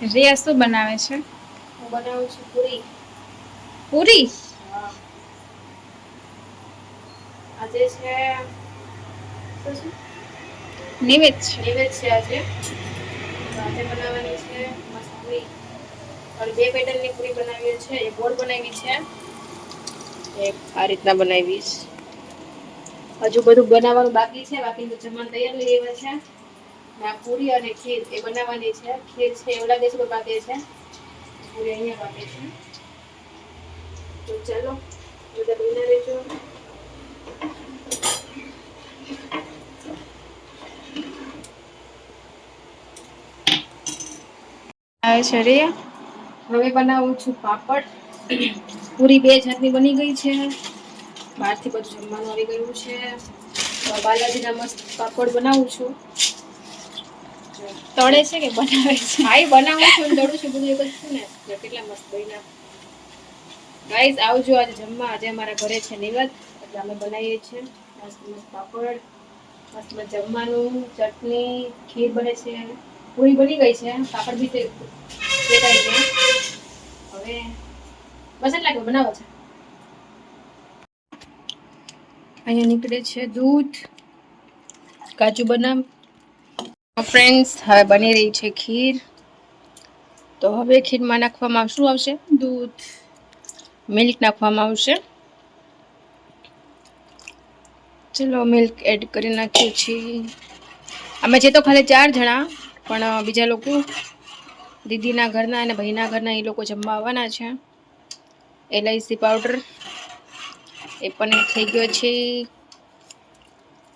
રિયા શું બનાવે છે? હું બનાવું છું પૂરી. પૂરી? આજે છે નિવેદ છે. નિવેદ છે આજે. આજે બનાવવાની છે મસ્ત પૂરી. અને બે પેટર્નની પૂરી બનાવી છે એક ગોળ બનાવી છે. એક આ રીતના બનાવીશ. હજુ બધું બનાવવાનું બાકી છે બાકી તો જમવાનું તૈયાર થઈ ગયું છે. ને પૂરી અને ખીર એ બનાવવાની છે. ખીર છે એવડા દેશ પર બાકી છે. પૂરી અહીંયા પાકે છે. તો ચાલો, બધા બના લેજો છે રિયા હવે બનાવું છું પાપડ. પૂરી બે જાતની બની ગઈ છે. બહારથી બધું જમવાનું આવી ગયું છે. બાલાજીના મસ્ત પાપડ બનાવું છું. તળે છે કે બનાવે છે? હા બનાવું છું દળું છું. બધું એક જ છું ને. કેટલા મસ્ત બન્યા. ગાઈઝ આવજો આજે જમવા. આજે અમારા ઘરે છે નિવત એટલે અમે બનાવીએ છીએ. મસ્ત મસ્ત પાપડ, મસ્ત મસ્ત જમવાનું, ચટણી, ખીર બને છે. પૂરી બની ગઈ છે. પાપડ બી શેકાઈ છે. હવે બસ એટલા કે બનાવો છે. અહીંયા નીકળે છે દૂધ, કાજુ બદામ ફ્રેન્ડ્સ હવે બની રહી છે ખીર. તો હવે ખીરમાં નાખવામાં શું આવશે? દૂધ. મિલ્ક નાખવામાં આવશે. ચલો મિલ્ક એડ કરી નાખ્યું છે અમે છે તો ખાલી ચાર જણા પણ બીજા લોકો દીદીના ઘરના અને ભાઈના ઘરના એ લોકો જમવા આવવાના છે. એલઆઈસી પાવડર એ પણ થઈ ગયો છે.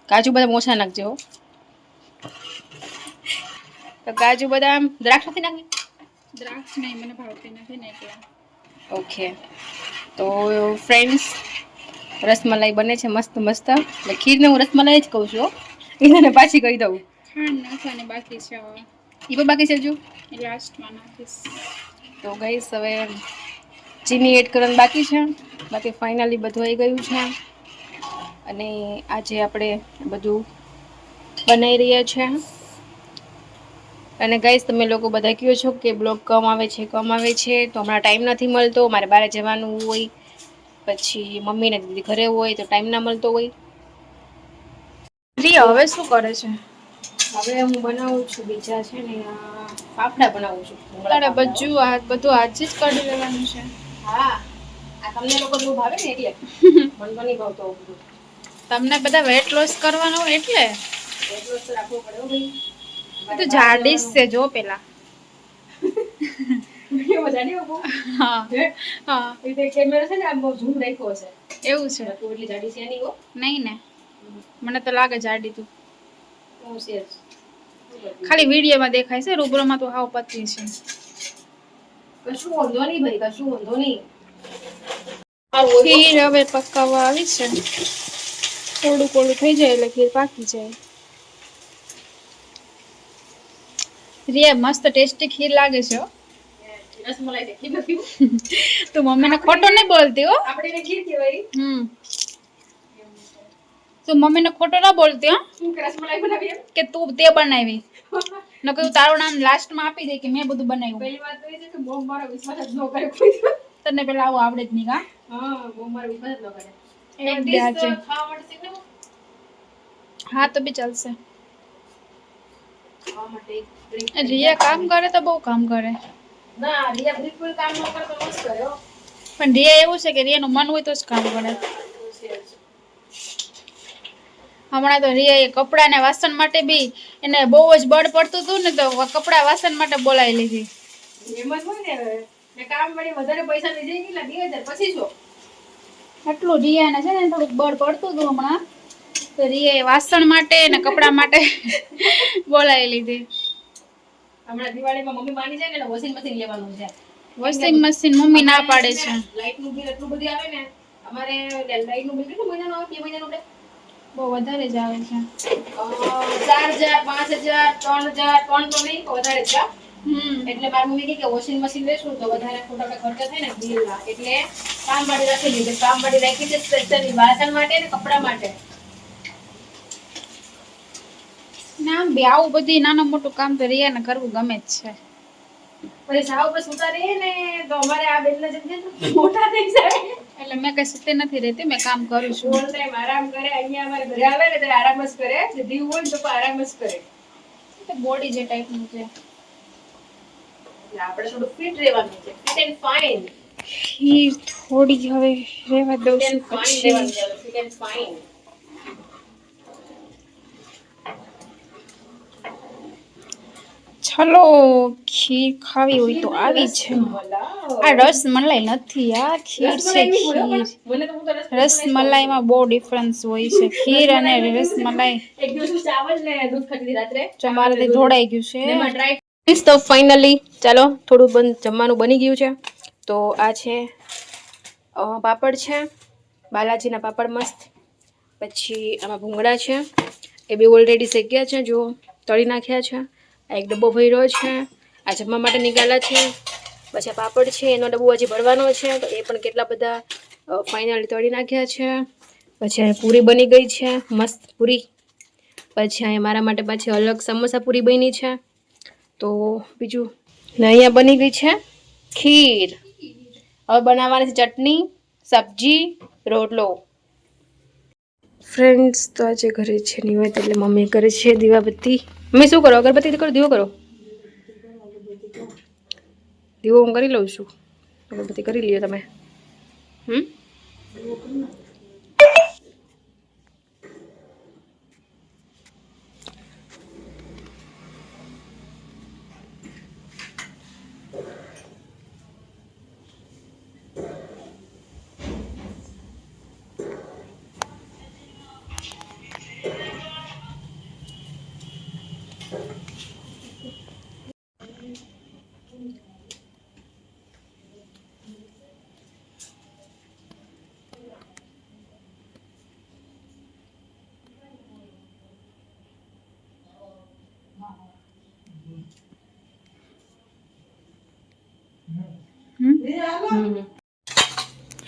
કાજુ બધા ઓછા નાખજો. તો કાજુ બદામ દ્રાક્ષ નથી નાખી દ્રાક્ષ નહીં મને ભાવતી નથી ને એટલે. ઓકે. તો ફ્રેન્ડ્સ રસમલાઈ બને છે મસ્ત મસ્ત. એટલે ખીરને હું રસમલાઈ જ કહું છું. એને પાછી કહી દઉં. ખાંડ નાખવાની બાકી છે એ પણ બાકી છે હજુ? લાસ્ટમાં નાખીશ. તો ગઈશ હવે ચીની એડ કરવાનું બાકી છે. બાકી ફાઇનલી બધું આવી ગયું છે. અને આજે આપણે બધું બનાવી રહ્યા છે. અને ગાઈસ તમે લોકો બધા કહો છો કે બ્લોગ કમ આવે છે કમ આવે છે તો હમણાં ટાઈમ નથી મળતો મારે બહાર જવાનું હોય પછી મમ્મીને દીદી ઘરે હોય તો ટાઈમ ના મળતો હોય. હવે શું કરે છે? હવે હું બનાવું છું બીજા છે ને ફાફડા બનાવું છું તારે બધું આ બધું આજે જ કાઢી લેવાનું છે. હા આ તમને લોકો બહુ ભાવે ને એટલે. મને તો નહીં ભાવતો તમને બધા વેટ લોસ કરવાનું હોય એટલે? વેટ લોસ રાખવો પડે ભાઈ. તો જાડીશ છે જો પેલા. એવું છે. નહીં ને. મને તો લાગે જાડી તું. હું છે. જ. ખાલી વિડીયોમાં દેખાય છે રૂબરૂમાં તો હાવ પતલી છે. કશું વાંધો નહીં ભાઈ કશું વાંધો નહીં. ખીર હવે પકાવવા આવી છે. થોડું કોળું થઈ જાય એટલે ખીર પાકી જાય. રિયા મસ્ત ટેસ્ટી ખીર લાગે છે હો રસમલાઈ છે ખીર નથી હો. તું મમ્મીને ખોટો નહીં બોલતી હો આપણે એને ખીર કહેવાય હમ તું મમ્મીને ખોટો ના બોલતી હો શું કે રસમલાઈ બનાવી એમ? કે તું તે બનાવી ન તું તારું નામ લાસ્ટમાં આપી દે કે મેં બધું બનાવ્યું પહેલી વાત તો એ છે કે બહુ મારો વિશ્વાસ જ ન કરે કોઈ દિવસ. તને પેલા આવું આવડે જ નહીં કા હા બહુ મારો વિશ્વાસ જ ન કરે એ એક બે dish હાચે. તો ખાવા માટે શીખવું. હા તો બી ચાલશે ખાવા માટે એક drink. રિયા કામ કરે તો બહુ કામ કરે. ના રિયા બિલકુલ કામ ન કરે તો મસ્ત કરે પણ રિયા એવું છે કે રિયાનું મન હોય તો જ કામ કરે. હમણાં તો રિયા એ કપડાં ને વાસણ માટે બી એને બહુ જ બળ પડતું હતું ને તો કપડાં વાસણ માટે બોલાવી લીધી. એમ જ હોય ને ને કામ વળી વધારે પૈસા લઈ કેટલા? બે હજાર. પછી છો એટલું રિયાને છે ને થોડુંક બળ પડતું હતું હમણાં. તો રીએ વાસણ માટે અને કપડા માટે બોલાવી લીધી. હમણાં દિવાળીમાં મમ્મી માની જાય ને વોશિંગ મશીન લેવાનું છે. વોશિંગ મશીન મમ્મી ના પાડે છે. લાઈટનું બિલ એટલું બધું આવે ને અમારે લાઈટનું બિલ કેટલું મહિનાનું આવે? બે મહિનાનું આપણે બહુ વધારે જ આવે છે. ચાર હજાર પાંચ હજાર ત્રણ હજાર ત્રણ તો નહીં વધારે જ હમ. એટલે મારી મમ્મી કે વોશિંગ મશીન લેશું તો વધારે ખોટા ખર્ચો થાય ને બિલના એટલે કામ વાળી રાખી લીધી. કામ રાખી છે સ્પેશિયલી વાસણ માટે ને કપડા માટે. ના બે આવું બધી નાનું મોટું કામ તો રિયાને કરવું ગમે જ છે. પછી સાવ પર સુતા રહીએ ને તો અમારે આ બેનના જેમ મોટા થઈ જાય. એટલે મેં કઈ સુતી નથી રહેતી મેં કામ કરું છું. ઓલ ટાઈમ આરામ કરે અહીંયા અમારે ઘરે આવે ને ત્યારે આરામ જ કરે. દીવ હોય ને તો આરામ જ કરે. બોડી જે ટાઈપનું છે? આપણે થોડું ફિટ રહેવાનું છે. ફિટ એન્ડ ફાઇન ખીર થોડી હવે રહેવા દઉં છે ફિટ એન્ડ ફાઇન ચલો ખીર ખાવી હોય તો આવી છે. આ રસ મલાઈ નથી આ ખીર છે ખીર. રસ મલાઈમાં બહુ ડિફરન્સ હોય છે. ખીર અને રસ મલાઈ એક દિવસ ચાવલ ને દૂધ ખાતી હતી રાત્રે. જો ગયું છે. તો ફાઇનલી ચાલો થોડું બંધ જમવાનું બની ગયું છે. તો આ છે પાપડ છે. બાલાજીના પાપડ મસ્ત. પછી આમાં ભૂંગળા છે. એ બી ઓલરેડી શેક્યા છે જો તળી નાખ્યા છે. આ એક ડબ્બો ભર્યો છે. આ જમવા માટે નીકાળ્યા છે. પછી પાપડ છે, એનો ડબ્બો હજી ભરવાનો છે. તો એ પણ કેટલા બધા ફાઇનલી તળી નાખ્યા છે. પછી પૂરી બની ગઈ છે, મસ્ત પૂરી. પછી અહીંયા મારા માટે પાછી અલગ સમોસા પૂરી બની છે. તો બીજું, ને અહીંયા બની ગઈ છે ખીર. હવે બનાવવાની છે ચટણી, સબ્જી, રોટલો. ફ્રેન્ડ્સ તો આજે ઘરે છે નિવેદ એટલે મમ્મી કરે છે દીવાબત્તી. મમ્મી શું કરો? અગરબત્તી કરો, દીવો કરો. દીવો હું કરી લઉં છું. અગરબત્તી કરી લ્યો તમે. હમ?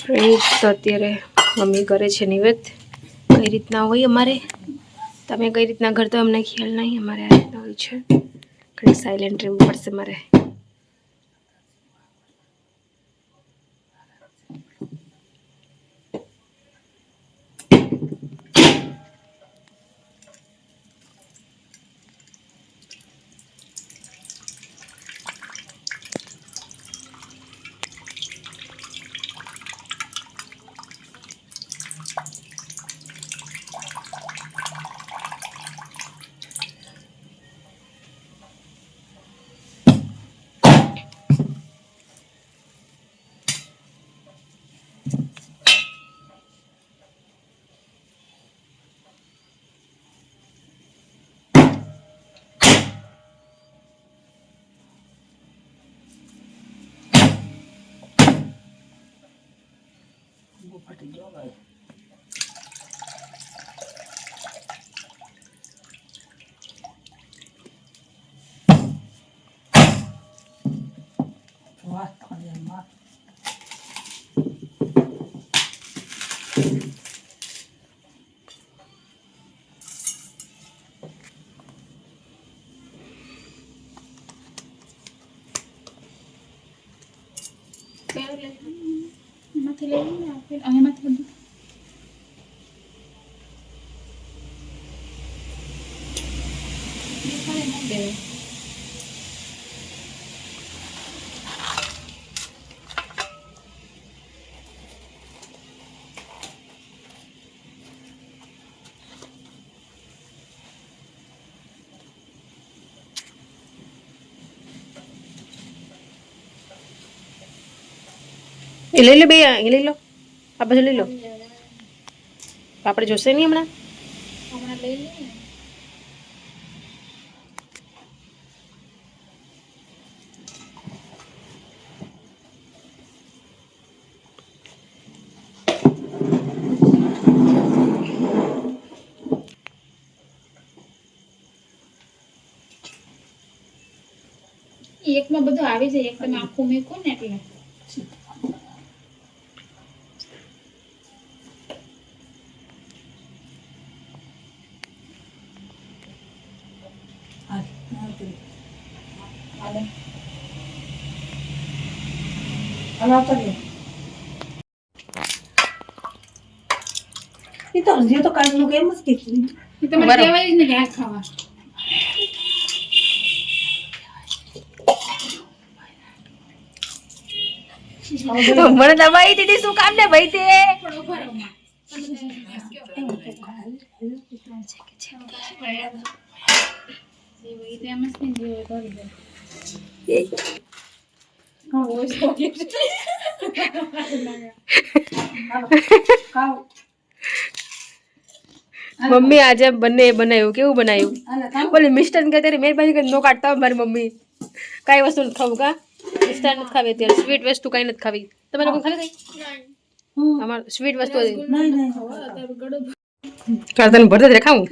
ફ્રેન્ડ્સ તો અત્યારે મમ્મી કરે છે નિવેદ. કઈ રીતના હોય અમારે? તમે કઈ રીતના કરતો અમને ખ્યાલ નહીં, અમારે આ રીતના હોય છે. ઘણી સાયલેન્ટ રહેવું પડશે મારે. એમાંથી લઈ લઈએ આપણે અહીંયામાંથી બધું દેખાડે ન દેવાય. એ લઈ લે બે એ લઈ લો આ બધું લઈ લો આપણે જોશે નહીં હમણાં હમણાં લઈ લઈએ એકમાં બધું આવી જાય એક તમે આખું મૂકો ને એટલે. એ તો હજી તો કાલનું કેમ જ કીધું? તમારે કહેવાય જ ને ખાવા. તો મને દબાઈ દીધી શું કામ ને ભાઈ તે? મમ્મી આજે બંને બનાવ્યું કેવું બનાવ્યું? બોલે મિસ્ટર કે તારી મહેરબાની કરીને નો કાઢતા મારી મમ્મી. કઈ વસ્તુ નથી ખાવું કા? મિસ્ટર નથી ખાવી અત્યારે. સ્વીટ વસ્તુ કઈ નથી ખાવી. તમે લોકો ખાવી કઈ અમાર સ્વીટ વસ્તુ હતી. નહીં નહીં કાલ તને ભરતા જ ખાવું